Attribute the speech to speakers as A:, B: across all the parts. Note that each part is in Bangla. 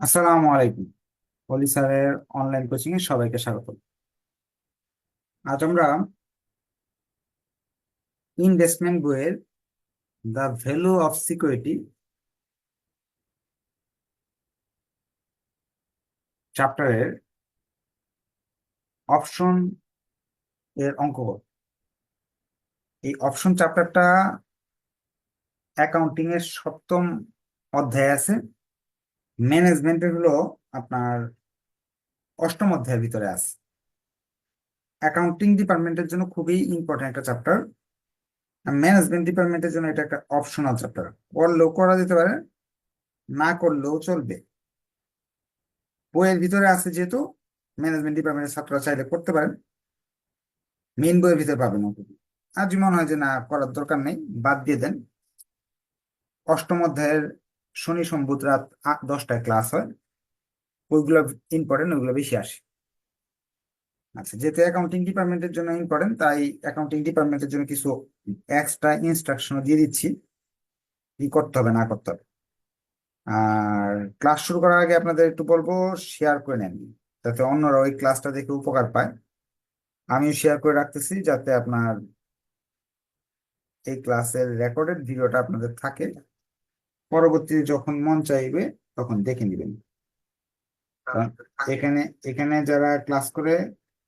A: আসসালামু আলাইকুম। পলি স্যারের অনলাইন কোচিং এ সবাইকে স্বাগত। আজ আমরা ইনভেস্টমেন্ট বইয়ের দ্য ভ্যালু অফ সিকিউরিটি চ্যাপ্টারের অপশন এর অঙ্ক। এই অপশন চ্যাপ্টারটা অ্যাকাউন্টিং এর সপ্তম অধ্যায় আছে। ম্যানেজমেন্টের হলো আপনার অষ্টম অধ্যায়ের ভিতরে আছে অ্যাকাউন্টিং ডিপার্টমেন্টের জন্য খুবই ইম্পর্টেন্ট একটা চ্যাপ্টার ম্যানেজমেন্ট ডিপার্টমেন্টের জন্য এটা একটা অপশনাল চ্যাপ্টার করলেও করা যেতে পারে, না করলেও চলবে। বইয়ের ভিতরে আছে যেহেতু ম্যানেজমেন্ট ডিপার্টমেন্টের ছাত্ররা চাইলে করতে পারেন। মেন বইয়ের ভিতরে পাবেন যদি মনে হয় যে না, করার দরকার নেই, বাদ দিয়ে দেন। অষ্টম অধ্যায়ের শনি সম্বুধ রাত দশটায় ক্লাস হয়। ওইগুলো ইম্পর্টেন্ট ওইগুলো বেশি আসে। আচ্ছা যেহেতু অ্যাকাউন্টিং ডিপার্টমেন্টের জন্য ইম্পর্টেন্ট তাই অ্যাকাউন্টিং ডিপার্টমেন্টের জন্য কিছু এক্সট্রা ইনস্ট্রাকশন দিয়ে দিচ্ছি। কি করতে হবে, না করতে হবে। আর ক্লাস শুরু করার আগে আপনাদের একটু বলব শেয়ার করে নেন। যাতে অন্যরা ওই ক্লাসটা দেখে উপকার পায়। আমিও শেয়ার করে রাখতেছি, যাতে আপনার এই ক্লাসের রেকর্ডেড ভিডিওটা আপনাদের থাকে। পরবর্তীতে যখন মন চাইবে তখন দেখে নেবেন। কারণ এখানে এখানে যারা ক্লাস করে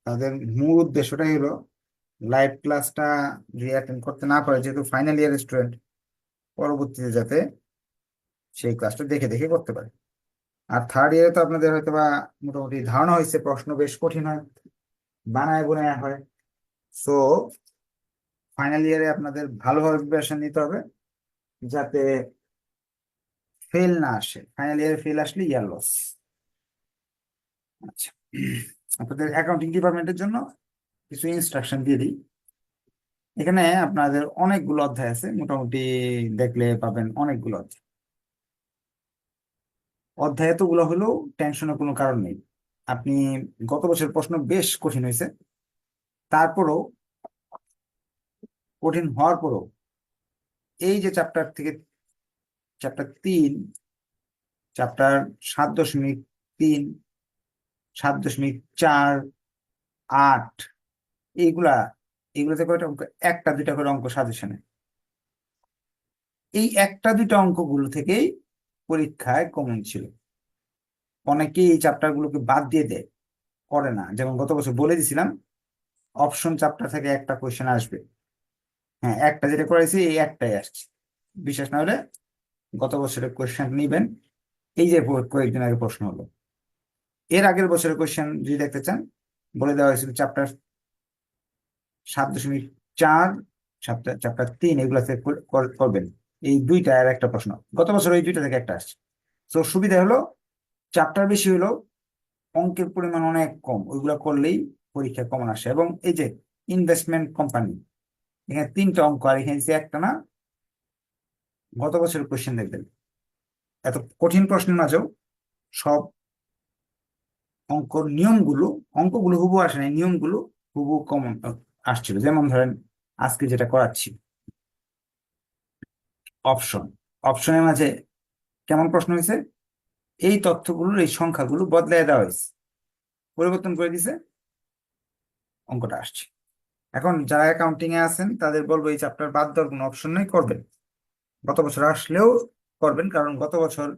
A: তাদের মূল উদ্দেশ্যটাই হলো লাইভ ক্লাসটা যদি অ্যাটেন্ড করতে না পারে যেহেতু ফাইনাল ইয়ার স্টুডেন্ট পরবর্তীতে যাতে সেই ক্লাসটা দেখে দেখে করতে পারে। আর থার্ড ইয়ারে তো আপনাদের হয়তো বা মোটামুটি ধারণা হয়েছে প্রশ্ন বেশ কঠিন হয় বানায় বোনায় হয়। সো ফাইনাল ইয়ারে আপনাদের ভালোভাবে প্রিপারেশন নিতে হবে যাতে ফেল না আসে ফাইনাল ইয়ারে ফেল আসলে ইয়ার লস আচ্ছা আপনাদের অ্যাকাউন্টিং ডিপার্টমেন্টের জন্য কিছু ইনস্ট্রাকশন দিয়ে দিই। এখানে আপনাদের অনেকগুলো অধ্যায় আছে, মোটামুটি দেখলে পাবেন অনেকগুলো অধ্যায়। অধ্যায় এতগুলো হলেও টেনশনের কোনো কারণ নেই। আপনি গত বছর প্রশ্ন বেশ কঠিন হয়েছে। তারপরও কঠিন হওয়ার পরও এই যে চ্যাপ্টার থেকে চ্যাপ্টার তিন চ্যাপ্টার সাত দশমিক তিন, সাত দশমিক চার, আট, এইগুলা এগুলোতে কয়টা অঙ্ক? একটা, দুইটা করে অঙ্ক সাজেশনে এই একটা, দুইটা অঙ্কগুলো থেকেই পরীক্ষায় কমন ছিল। অনেকেই এই চ্যাপ্টার গুলোকে বাদ দিয়ে দেয়, করে না। যেমন গত বছর বলে দিছিলাম অপশন চ্যাপ্টার থেকে একটা কোয়েশ্চেন আসবে। হ্যাঁ একটা যেটা করেছি, এই একটাই আসছে। বিশ্বাস না হলে গত বছরের কোয়েশ্চেন নিবেন। এই যে কয়েকদিন আগে প্রশ্ন হলো। এর আগের বছরের কোয়েশ্চেন যদি দেখতে চান, বলে দেওয়া হয়েছিল চ্যাপ্টার সাত দশমিক চার চ্যাপ্টার তিন এগুলোতে কর- কর- করবেন। এই দুইটা আর একটা প্রশ্ন। গত বছর এই দুইটা থেকে একটা আসছে। তো সুবিধা হলো চ্যাপ্টার বেশি হলো, অঙ্কের পরিমাণ অনেক কম। ওইগুলো করলেই পরীক্ষা কমন আসে। এবং এই যে ইনভেস্টমেন্ট কোম্পানি এখানে তিনটা অঙ্ক, আর এখানে দিছে একটা না গত বছরের কোশ্চেন দেখবেন। এত কঠিন প্রশ্নের মাঝেও সব অঙ্কর নিয়মগুলো, অঙ্কগুলো হুবু আসে না নিয়মগুলো হুবু কমন আসছিল। যেমন ধরেন, আজকে যেটা করাচ্ছি অপশন অপশনের মাঝে কেমন প্রশ্ন হয়েছে? এই তথ্যগুলোর, এই সংখ্যাগুলো বদলাই দেওয়া হয়েছে। পরিবর্তন করে দিছে, অঙ্কটা আসছে। এখন যারা অ্যাকাউন্টিং এ আছেন, তাদের বলব এই চ্যাপ্টার বাদ দেওয়ার কোনো অপশন নেই, করবেন। গত বছর আসলেও করবেন, কারণ গত বছর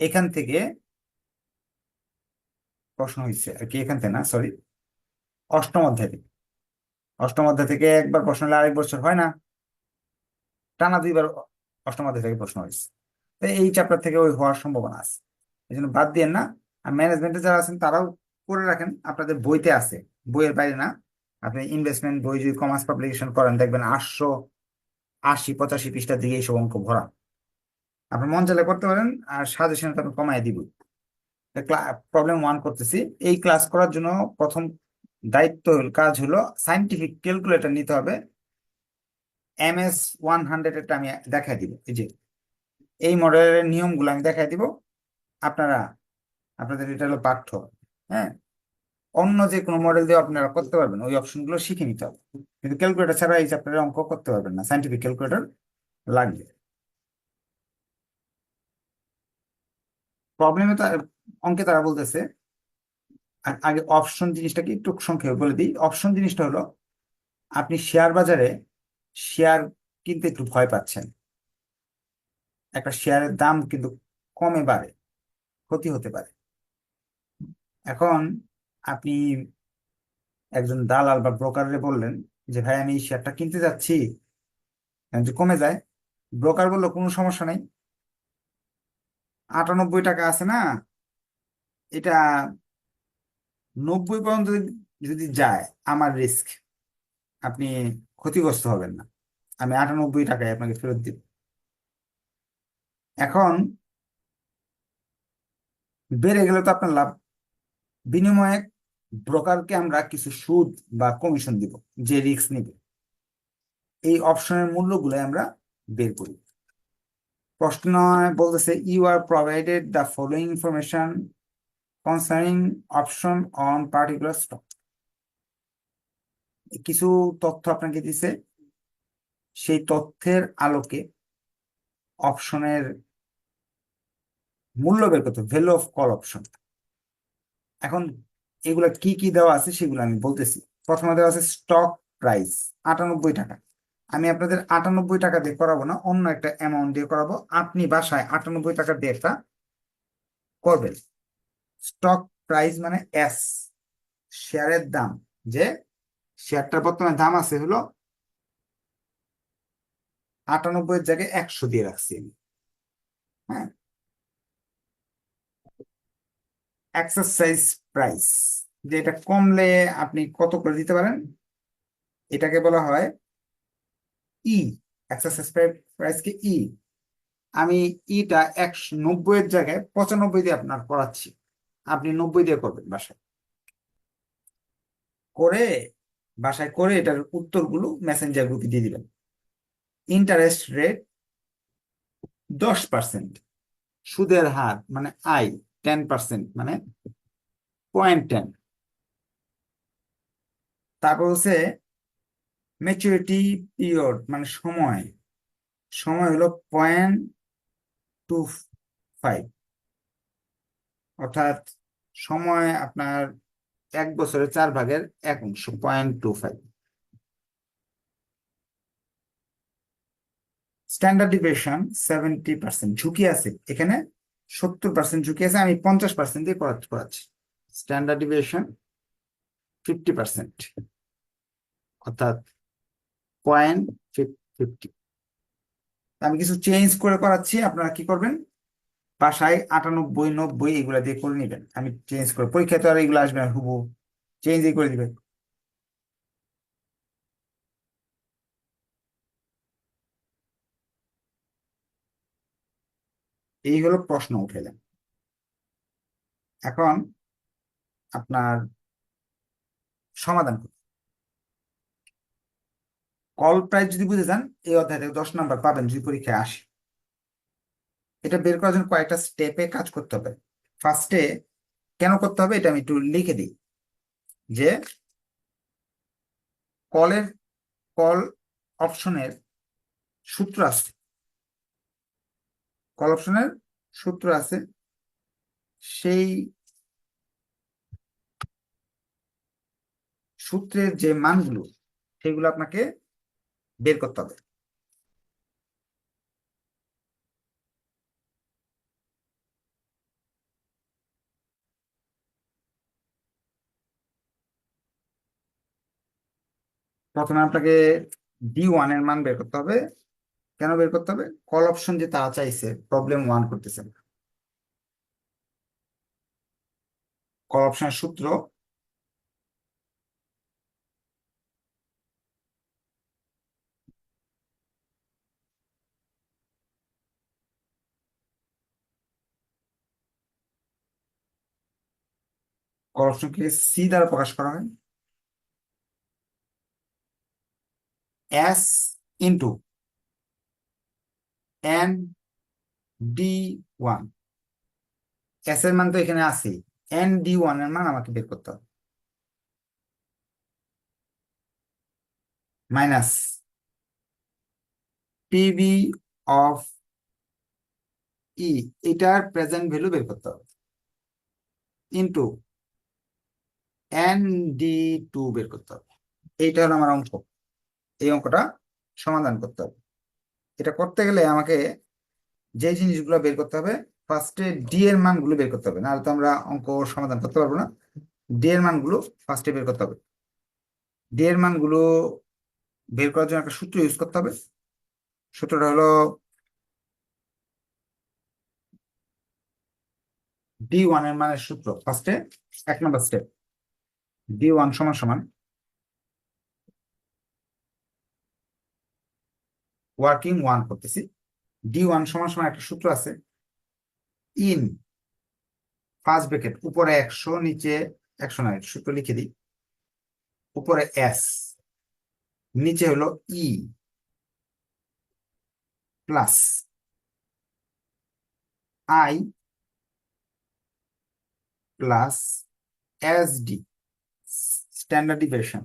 A: এখান থেকে প্রশ্ন হয়েছে আর কি এখান থেকে না সরি অষ্টম অধ্যায় থেকে। অষ্টম অধ্যায় থেকে একবার প্রশ্ন হলে আরেক বছর হয় না। টানা দুইবার অষ্টম অধ্যায় থেকে প্রশ্ন হয়েছে তো এই চ্যাপ্টার থেকে ওই হওয়ার সম্ভাবনা আছে। এই জন্য বাদ দিয়ে না। আর ম্যানেজমেন্টে যারা আছেন, তারাও করে রাখেন। আপনাদের বইতে আছে, বইয়ের বাইরে না। আপনি ইনভেস্টমেন্ট বই যদি কমার্স পাবলিকেশন করেন, দেখবেন আটশো আশি, পঁচাশি পৃষ্ঠার দিকে এইসব অঙ্ক ভরা। আপনি মন চাইলে করতে পারেন, আর সাজেশন আমি কমাই দিব। প্রবলেম ওয়ান করতেছি। এই ক্লাস করার জন্য প্রথম দায়িত্ব কাজ হলো সাইন্টিফিক ক্যালকুলেটর নিতে হবে। এম এস ওয়ান হান্ড্রেড এটা আমি দেখাই দিব। এই যে, এই মডেলের নিয়মগুলো আমি দেখাই দিব। আপনারা, আপনাদের এটা হলো পাঠ্য হ্যাঁ? অন্য যে কোনো মডেল দিয়ে আপনারা করতে পারবেন, ওই অপশনগুলো শিখে নিতে হবে। কিন্তু ক্যালকুলেটর ছাড়া এই চ্যাপ্টারের অঙ্ক করতে পারবেন না সাইন্টিফিক ক্যালকুলেটর লাগবে। প্রবলেমে অঙ্কে তারা বলতেছে আগে অপশন জিনিসটাকে একটু সংক্ষেপে বলে দিই। অপশন জিনিসটা হলো, আপনি শেয়ার বাজারে শেয়ার কিনতে একটু ভয় পাচ্ছেন। একটা শেয়ারের দাম কিন্তু কমে বাড়ে, ক্ষতি হতে পারে। এখন আপনি একজন দালাল বা ব্রোকারে বললেন যে, ভাই, আমি শেয়ারটা কিনতে যাচ্ছি। যে কমে যায় ব্রোকার বলল, কোনো সমস্যা নেই। আটানব্বই টাকা আছে না, এটা নব্বই পর্যন্ত যদি যায়, আমার রিস্ক আপনি ক্ষতিগ্রস্ত হবেন না। আমি আটানব্বই টাকায় আপনাকে ফেরত দিব। এখন বেড়ে গেলে তো আপনার লাভ। বিনিময়ে ব্রোকারকে আমরা কিছু সুদ বা কমিশন দিব, যে রিস্ক নিবে। এই অপশনের মূল্যগুলো আমরা বের করি। প্রশ্ন বলতেছে you are provided the following information concerning option on particular stock কিছু তথ্য আপনাকে দিছে, সেই তথ্যের আলোকে অপশনের মূল্য বের করতে ভ্যালু অফ কল অপশন এখন এগুলা কি কি দেওয়া আছে সেগুলো আমি বলতেছি। প্রথমে দেওয়া আছে স্টক প্রাইস আটানব্বই টাকা। আমি আপনাদের আটানব্বই টাকা দিয়ে করাবো না, অন্য একটা অ্যামাউন্ট দিয়ে করাবো। আপনি বাসায় আটানব্বই টাকা দিয়ে একটা করবেন। স্টক প্রাইস মানে এস শেয়ারের দাম। যে শেয়ারটার বর্তমানে দাম আছে হলো আটানব্বই জায়গায় একশো দিয়ে রাখছি আমি। হ্যাঁ? এক্সারসাইজ প্রাইস যে এটা কমলে আপনি কত করে দিতে পারেন? এটাকে বলা হয় ই এক্সারসাইজ প্রাইসকে ই আমি ইটা একশো নব্বই এর জায়গায় পঁচানব্বই দিয়ে আপনার করাচ্ছি। আপনি নব্বই দিয়ে করবেন বাসায়। করে বাসায় করে এটার উত্তরগুলো মেসেঞ্জার গ্রুপে দিয়ে দিবেন। ইন্টারেস্ট রেট দশ পার্সেন্ট সুদের হার মানে আই টেন পার্সেন্ট মানে পয়েন্ট টেন তারপর হচ্ছে ম্যাচুরিটি পিরিয়ড মানে সময়। সময় হলো পয়েন্ট টু ফাইভ অর্থাৎ সময় আপনার এক বছরের চার ভাগের এক অংশ point two five standard deviation seventy percent ঝুঁকি আছে। এখানে সত্তর পার্সেন্ট ঝুঁকি আছে, আমি পঞ্চাশ পার্সেন্ট দিয়ে করা- করাচ্ছি। স্ট্যান্ডার্ড ডিভিয়েশন ফিফটি পার্সেন্ট অর্থাৎ পয়েন্ট ফিফটি আমি কিছু চেঞ্জ করে করাচ্ছি, আপনারা কি করবেন? বাসায় আটানব্বই, নব্বই এগুলা দিয়ে করে নেবেন। আমি চেঞ্জ করে পরীক্ষায় তো আর এগুলো আসবে না হুবু চেঞ্জই করে দিবেন। এই হলো প্রশ্ন উঠে দেন এখন আপনার সমাধান করুন। কল প্রাইস যদি বুঝে যান, এই অধ্যায় থেকে দশ নাম্বার পাবেন যদি পরীক্ষায় আসে এটা বের করার জন্য কয়েকটা স্টেপে কাজ করতে হবে। ফার্স্টে কেন করতে হবে, এটা আমি একটু লিখে দিই। যে কলের কল অপশনের সূত্র আছে। কল অপশনের সূত্র আছে। সেই সূত্রের যে মানগুলো, সেগুলো আপনাকে বের করতে হবে। প্রথমে আপনাকে ডি ওয়ানের মান বের করতে হবে। কেন বের করতে হবে? কল অপশন যে তারা চাইছে প্রবলেম ওয়ান করতেছে। না কল অপশনের সূত্র কল অপশনকে সি দ্বারা প্রকাশ করা হয়। S into N D one. S এর মান তো এখানে আছে এন ডি ওয়ানের মান আমাকে বের করতে হবে। মাইনাস পিবি অফ ই, এটার প্রেজেন্ট ভ্যালু বের করতে হবে। ইন্টু এন ডি টু বের করতে হবে। এইটা হলো আমার অঙ্ক এই অঙ্কটা সমাধান করতে হবে। এটা করতে গেলে আমাকে যে জিনিসগুলো বের করতে হবে ফার্স্টে ডি এর মানগুলো বের করতে হবে। নাহলে তো আমরা অঙ্ক সমাধান করতে পারব না। ডি এর মানগুলো ফার্স্টে বের করতে হবে। ডি এর মানগুলো বের করার জন্য একটা সূত্র ইউজ করতে হবে। সূত্রটা হলো ডি ওয়ানের মানের সূত্র ফার্স্টে এক নম্বর স্টেপ ডি ওয়ান সমান সমান ওয়ার্কিং ওয়ান করতেছি। ডি ওয়ান সমান সমান একটা সূত্র আছে। ইন ফার্স্ট ব্র্যাকেট, উপরে একশো, নিচে একশো নয় সূত্র লিখে দিই। উপরে এস, নিচে হলো E plus I plus S D, standard deviation,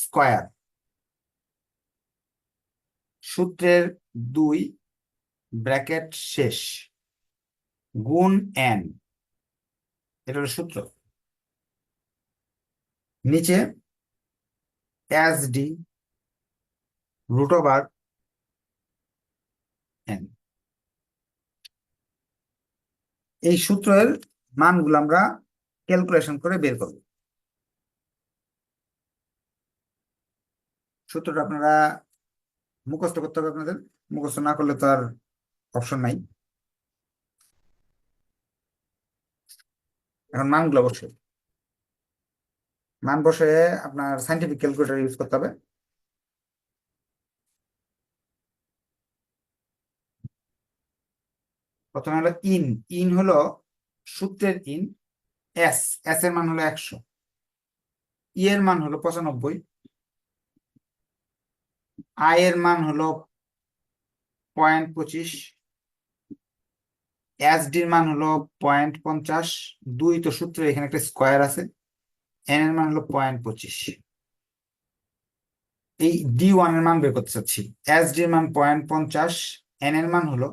A: square. সূত্রের দুই ব্র্যাকেট শেষ। গুণ এন এটা হলো সূত্র। নিচে S D root over N এই সূত্রের মানগুলো আমরা ক্যালকুলেশন করে বের করব। সূত্রটা আপনারা মুখস্থ করতে হবে আপনাদের। মুখস্থ না করলে তো আর অপশন নাই। এখন মানগুলো বসে। মান বসে আপনার সাইন্টিফিক ক্যালকুলেটর ইউজ করতে হবে। প্রথমে হলো ইন। ইন হলো সূত্রের ইন। এস। এস এর মান হলো একশো। ই এর মান হলো পঁচানব্বই। আই এর মান হলো পয়েন্ট পঁচিশ এস ডির মান হলো পয়েন্ট পঞ্চাশ, দুই তো সূত্রে এখানে একটা স্কোয়ার আছে এন এর মান হলো পয়েন্ট পঁচিশ। এই ডি ওয়ানের মান বের করতে চাচ্ছি। এস ডির মান পয়েন্ট পঞ্চাশ এন এর মান হলো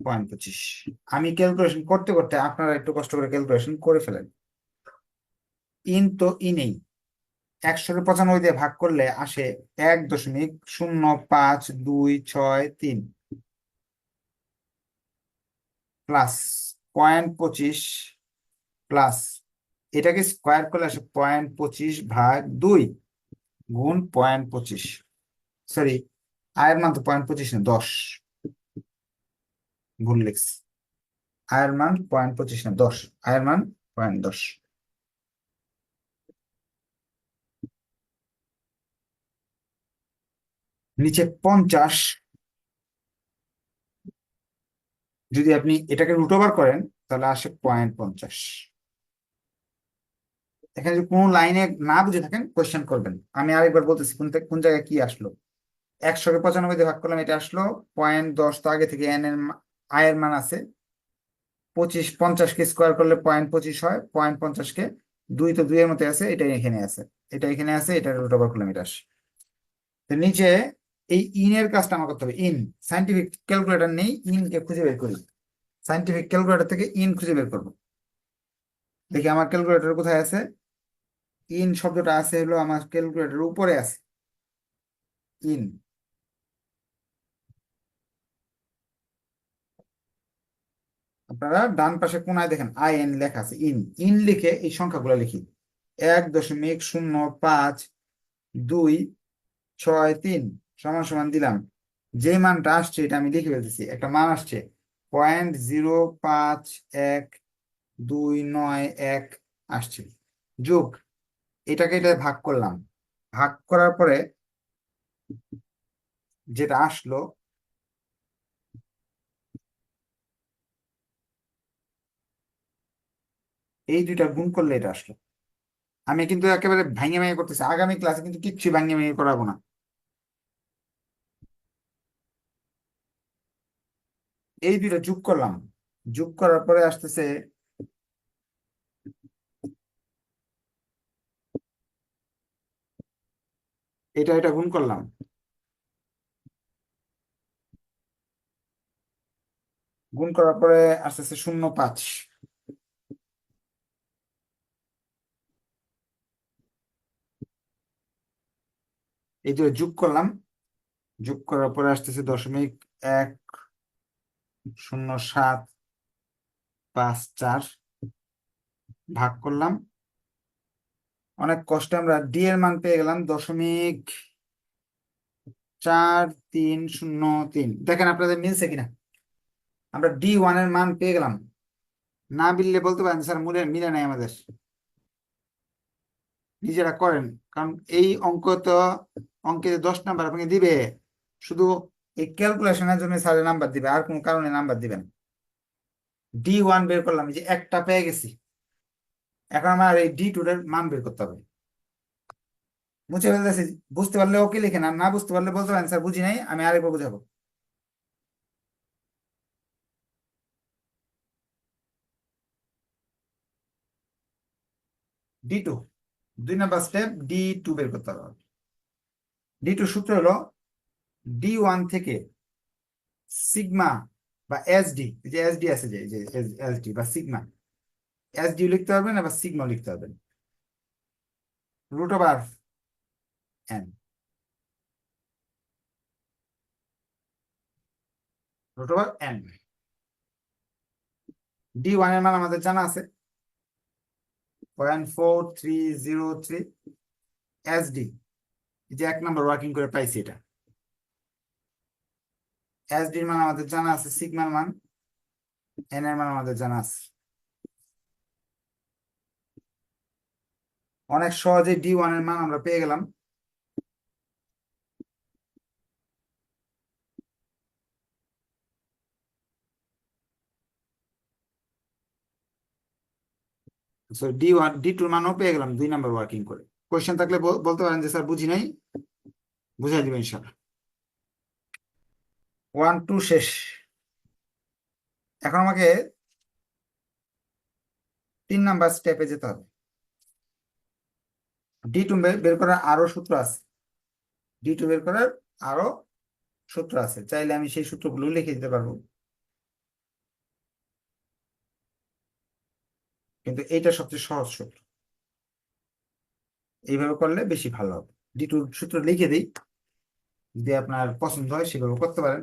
A: পয়েন্ট পঁচিশ। আমি ক্যালকুলেশন করতে করতে আপনারা একটু কষ্ট করে ক্যালকুলেশন করে ফেলেন। ইন তো ইনেই একশো পঁচানব্বই দিয়ে ভাগ করলে আসে এক দশমিক শূন্য পাঁচ দুই ছয় তিন। প্লাস পয়েন্ট পঁচিশ, প্লাস এটাকে স্কোয়ার করলে আসে পয়েন্ট পঁচিশ ভাগ দুই গুণ পয়েন্ট পঁচিশ। সরি, আয়ের মান তো পয়েন্ট পঁচিশ না, দশ। ভুল লিখছি। আয়ের মান পয়েন্ট পঁচিশ না, দশ। আয়ের মান পয়েন্ট দশ। নিচে পঞ্চাশ। যদি আপনি এটাকে রুট ওভার করেন, তাহলে আসে পয়েন্ট পঞ্চাশ। এখানে যদি কোনো লাইনে না বুঝে থাকেন কোয়েশ্চেন করবেন। আমি আরেকবার বলতেছি, কোন কোন জায়গায় কি আসলো? একশোকে পঁচানব্বই দিয়ে ভাগ করলাম, এটা আসলো পয়েন্ট দশ, তো আগে থেকে এন এর আয়ের মান আছে। পঁচিশ পঞ্চাশকে স্কোয়ার করলে পয়েন্ট পঁচিশ হয় পয়েন্ট পঞ্চাশকে দুই, তো দুইয়ের মধ্যে আছে এটা এখানে আছে। এটা এখানে আছে, এটা রুট ওভার করলাম, এটা আসে। নিচে এই ইন এর কাজটা আমার করতে হবে। ইন সাইন্টিফিক ক্যালকুলেটর নেই, ইন খুঁজে বের করি। সাইন্টিফিক ক্যালকুলেটর থেকে ইন খুঁজে বের করব। দেখি আমার ক্যালকুলেটর কোথায় আছে? ইন শব্দটা আছে হলো আমার ক্যালকুলেটরের উপরে আছে। ইন। আপনারা ডান পাশে কোনায় দেখেন আই এন লেখা আছে, ইন। ইন লিখে এই সংখ্যাগুলো লিখি। এক দশমিক শূন্য পাঁচ দুই ছয় তিন। সমান সমান দিলাম। যে মানটা আসছে, এটা আমি লিখে ফেলতেছি। একটা মান আসছে পয়েন্ট জিরো পাঁচ এক দুই নয় এক আসছে। যোগ, এটাকে এটা ভাগ করলাম। ভাগ করার পরে যেটা আসলো, এই দুইটা গুণ করলে এটা আসলো। আমি কিন্তু একেবারে ভাঙে ভেঙে করতেছি। আগামী ক্লাসে কিন্তু কিচ্ছু ভাঙে ভেঙে করাবো না। এই দুইটা যোগ করলাম। যোগ করার পরে আসতেছে এটা এটা গুণ করলাম। গুণ করার পরে আস্তে আস্তে শূন্য পাঁচ। এই যে যোগ করলাম। যোগ করার পরে আসতেছে দশমিক এক শূন্য সাত পাঁচ চার ভাগ করলাম। অনেক কষ্টে আমরা ডি এর মান পেয়ে গেলাম দশমিক চার তিন শূন্য তিন। দেখেন আপনাদের মিলছে কিনা? আমরা ডি ওয়ানের মান পেয়ে গেলাম। না মিললে বলতে পারেন, স্যার, মিলে মিলে নাই আমাদের। নিজেরা করেন, কারণ এই অঙ্ক তো অঙ্কে দশ নাম্বার, আপনাকে দিবে। শুধু এই ক্যালকুলেশনের জন্য স্যারের নাম্বার দিবে, আর কোনো কারণে নাম্বার দিবেন ডি ওয়ান বের করলাম যে একটা পেয়ে গেছি। এখন আমার এই ডি টু এর মান বের করতে হবে। ফেলতেছি? বুঝতে পারলে ওকে লিখেন আর না? বুঝতে পারলে বলতে পারেন, স্যার বুঝি নাই, আমি আরেকবার বুঝাবো। ডি টু দুই নাম্বার স্টেপ ডি টু বের করতে হবে। ডি টু সূত্র হলো ডি ওয়ান থেকে সিগমা বা এস ডি যে এস ডি আছে যে এস ডি বা সিগমা এস ডি লিখতে পারবেন আবার সিগমা লিখতে পারবেন। Root over N root over N D ওয়ানের মান আমাদের জানা আছে। Point four three zero three S D যে এক নম্বর ওয়ার্কিং করে পাইছি এটা। এস ডির মান আমাদের জানা আছে, সিগমার মান এন এর মান আমাদের জানা আছে। অনেক সহজে ডি ওয়ানের মান আমরা পেয়ে গেলাম। ডি ওয়ান ডি টুর মানও পেয়ে গেলাম দুই নাম্বার ওয়ার্কিং করে। কোয়েশ্চেন থাকলে বলতে পারেন যে, স্যার, বুঝি নাই? বুঝাই দিবেন ইনশাল্লাহ ওয়ান, টু, শেষ। এখন আমাকে তিন নাম্বার স্টেপে যেতে হবে। ডি টু বের করার আরও সূত্র আছে। ডি টু বের করার আরও সূত্র আছে। চাইলে আমি সেই সূত্রগুলো লিখে দিতে পারব। কিন্তু এইটা সবচেয়ে সহজ সূত্র। এইভাবে করলে বেশি ভালো হবে। ডি টু সূত্র লিখে দিই। যদি আপনার পছন্দ হয় সেভাবে করতে পারেন।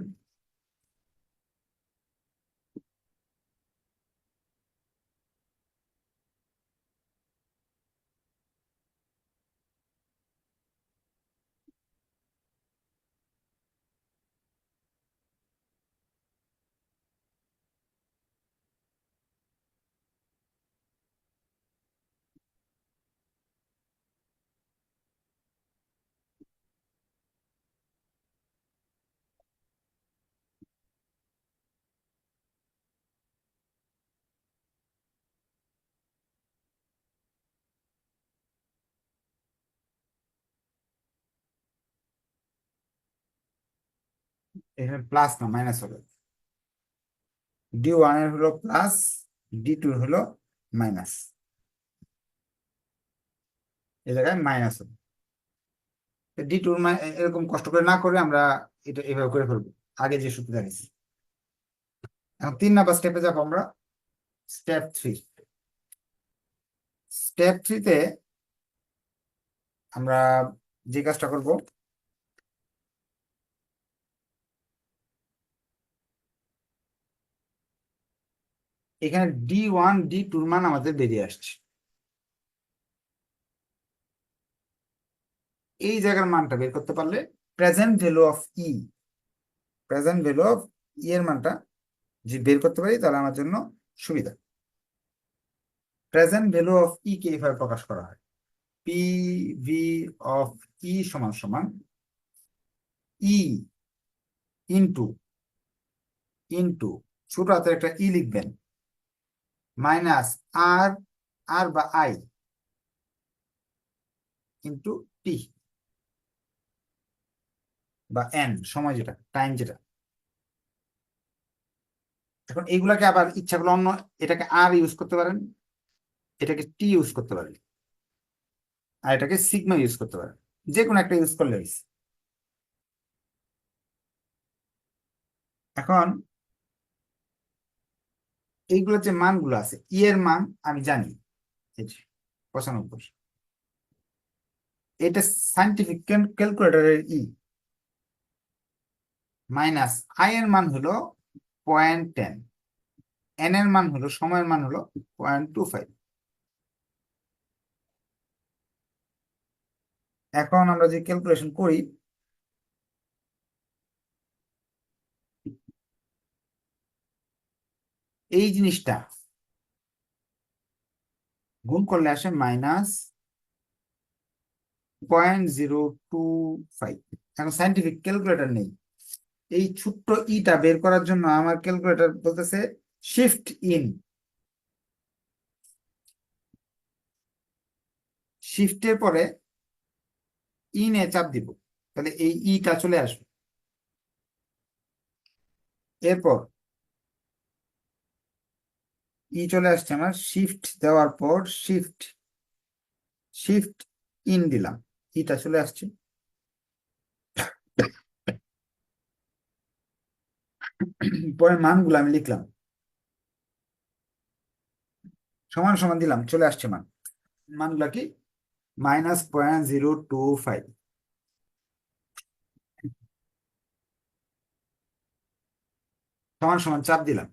A: এখানে প্লাস না মাইনাস হবে। ডি ওয়ানের হলো প্লাস ডি টু হলো মাইনাস এই জায়গায় মাইনাস হবে। ডি টু এরকম কষ্ট করে না করে আমরা এটা এভাবে করে ফেলব। আগে যে সূত্র দেখেছি এখন তিন নাম্বার স্টেপে যাব আমরা। স্টেপ থ্রি স্টেপ থ্রিতে আমরা যে কাজটা করব এখানে ডি ওয়ান ডি টুর মান আমাদের বেরিয়ে আসছে। এই জায়গার মানটা বের করতে পারলে present value of E present value of E এর মানটা যদি বের করতে পারি তাহলে আমার জন্য সুবিধা। প্রেজেন্ট ভ্যালু অফ ই কে এইভাবে প্রকাশ করা হয়। পি ভি অফ ই সমান সমান ই ইন্টু ইন্টু ছোট হাতের একটা ই লিখবেন। মাইনাস আর আর বা আই ইন্টু টি বা এন, সময় যেটা, টাইম যেটা। এখন এইগুলাকে আবার ইচ্ছা করলে অন্য, এটাকে আর ইউজ করতে পারেন, এটাকে টি ইউজ করতে পারেন, আর এটাকে সিগমা ইউজ করতে পারেন যে কোনো একটা ইউজ করলে এখন এইগুলো যে মানগুলো আছে ই এর মান আমি জানি পঁচানব্বই। এটা সাইন্টিফিক ক্যালকুলেটরের ই মাইনাস আই এর মান হলো পয়েন্ট টেন এন এর মান হলো, সময়ের মান হলো পয়েন্ট টু ফাইভ এখন আমরা যে ক্যালকুলেশন করি এই জিনিসটা। গুণ করলে আসে minus point zero two five এখন সাইন্টিফিক ক্যালকুলেটর নেই। এই ছোট্ট ইটা বের করার জন্য আমার ক্যালকুলেটর বলতেছে শিফট ইন শিফটের পরে ইনে চাপ দিব। তাহলে এই ইটা চলে আসবে। এরপর ই চলে আসছে আমার শিফট দেওয়ার পর শিফট শিফট ইন দিলাম। ইটা চলে আসছে। পরে মানগুলো আমি লিখলাম। সমান সমান দিলাম, চলে আসছে মান। মানগুলা কি? Minus point zero two five সমান সমান চাপ দিলাম।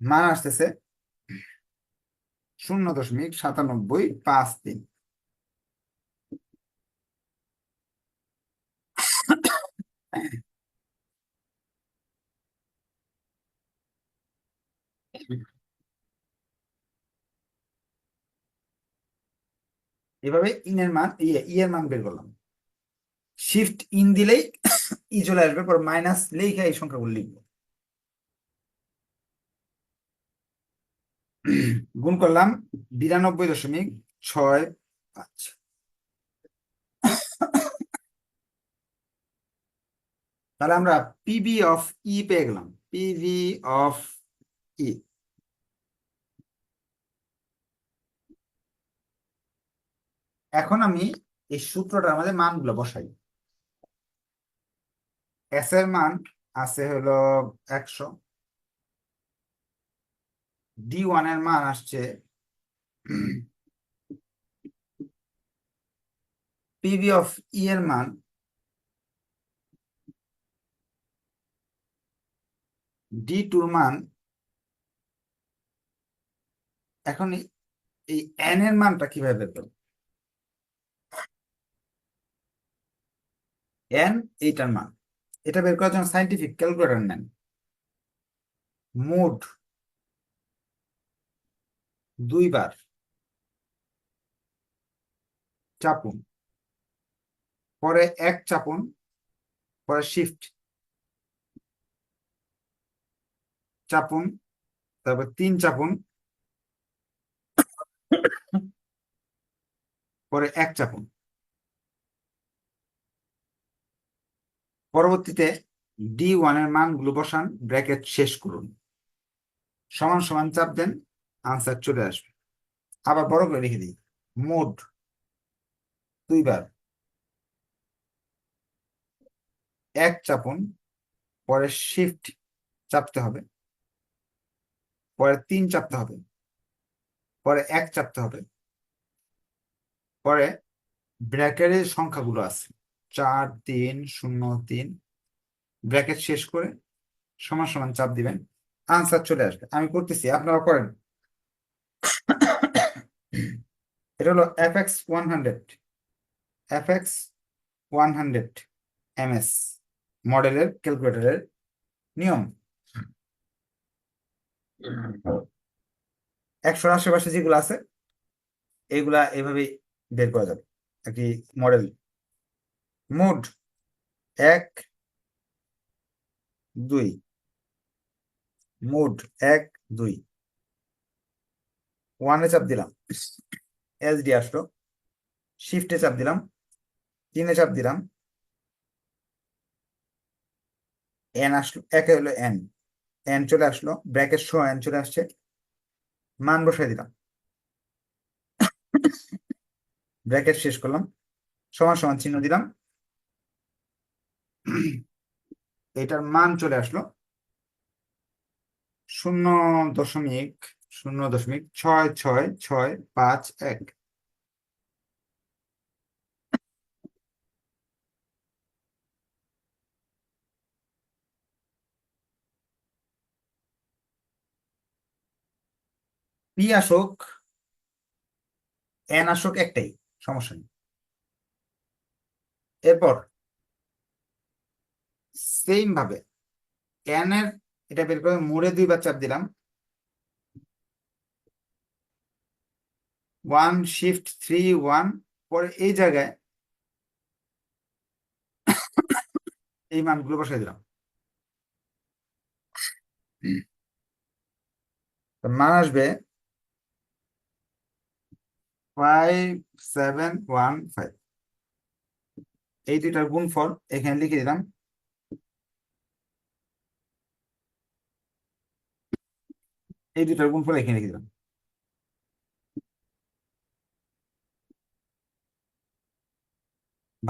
A: মান আসতেছে শূন্য দশমিক সাতানব্বই পাঁচ তিন। এভাবে ইনের মান ইয়ে ই এর মান বের করলাম। শিফট ইন দিলেই ই চলে আসবে, পর মাইনাস লেখা এই সংখ্যাগুলো লিখব। গুণ করলাম বিরানব্বই দশমিক ছয় পাঁচ। তাহলে আমরা পিবি অফ ই পেয়ে গেলাম। পিভি অফ ই এখন আমি এই সূত্রটা আমাদের মানগুলো বসাই। এস এর মান আছে হলো একশো। ডি ওয়ানের মান আসছে পিভি অফ ই এর মান ডি টুর মান এখন এই এন এর মানটা কীভাবে বের করব? এন এইটার মান। এটা বের করার জন্য সাইন্টিফিক ক্যালকুলেটর নেন। মোড দুইবার। চাপুন। পরে এক চাপুন, পরে শিফট চাপুন, তারপর তিন চাপুন। পরে এক চাপুন। পরবর্তীতে ডি ওয়ানের মানগুলো বসান, ব্র্যাকেট শেষ করুন। সমান সমান চাপ দেন। আনসার চলে আসবে। আবার বড় করে লিখে দিই। মোড দুইবার। এক চাপুন পরে শিফট চাপতে হবে। পরে তিন চাপতে হবে। পরে এক চাপতে হবে। পরে ব্র্যাকেটের সংখ্যাগুলো আছে। চার, তিন, শূন্য, তিন। ব্র্যাকেট শেষ করে সমান সমান চাপ দিবেন। আনসার চলে আসবে। আমি করতেছি। আপনারা করেন। এটা হলো F X one hundred F X one hundred M S মডেলের ক্যালকুলেটরের নিয়ম। একশোর আশেপাশে যেগুলো আছে, এগুলা এভাবে বের করা যাবে। আর কি মডেল। মোড এক, দুই। মোড এক, দুই। ওয়ানে চাপ দিলাম এস ডি আসলো শিফটে চাপ দিলাম, তিনে চাপ দিলাম এন আসলো, একে হলো এন এন চলে আসলো, ব্র্যাকেট শো এন চলে আসছে, মান বসাই দিলাম, ব্র্যাকেট শেষ করলাম, সমান সমান চিহ্ন দিলাম, এটার মান চলে আসলো, শূন্য দশমিক শূন্য দশমিক ছয় ছয় ছয় পাঁচ এক। পি আসক, এন আসক একটাই, সমস্যা নেই। এরপর সেম ভাবে, এন এর, এটা বের করে মোড়ে দুইবার চাপ দিলাম ওয়ান শিফট থ্রি ওয়ান পরে এই জায়গায় এই মানগুলো বসাই দিলাম। মান আসবে ফাইভ সেভেন ওয়ান ফাইভ এই দুইটার গুণফল এখানে লিখে দিলাম। এই দুইটার গুণফল এখানে লিখে দিলাম।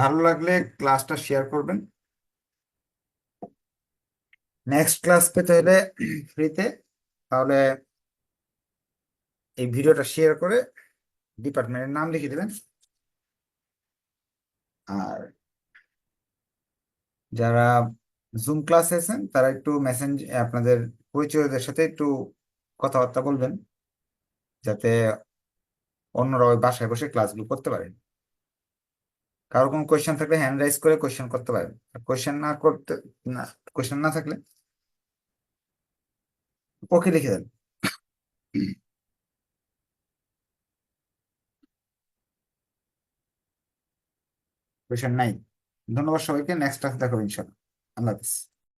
A: ভালো লাগলে ক্লাসটা শেয়ার করবেন। নেক্সট ক্লাস পেতে হলে ফ্রিতে তাহলে এই ভিডিওটা শেয়ার করে ডিপার্টমেন্টের নাম লিখে দেবেন। আর যারা জুম ক্লাসে আছেন, তারা একটু মেসেঞ্জ আপনাদের পরিচয়দের সাথে একটু কথাবার্তা বলবেন, যাতে অন্যরা ওই বাসায় বসে ক্লাসগুলো করতে পারেন। কারও কোনো কোয়েশ্চেন থাকলে হ্যান্ড রাইজ করে কোয়েশ্চেন করতে পারেন কোয়েশ্চেন না করতে, না কোয়েশ্চেন না থাকলে ওকে লিখে দেন। কোয়েশ্চেন নাই ধন্যবাদ সবাইকে। নেক্সট ক্লাস দেখো ইনশাল্লাহ আল্লাহ হাফিজ।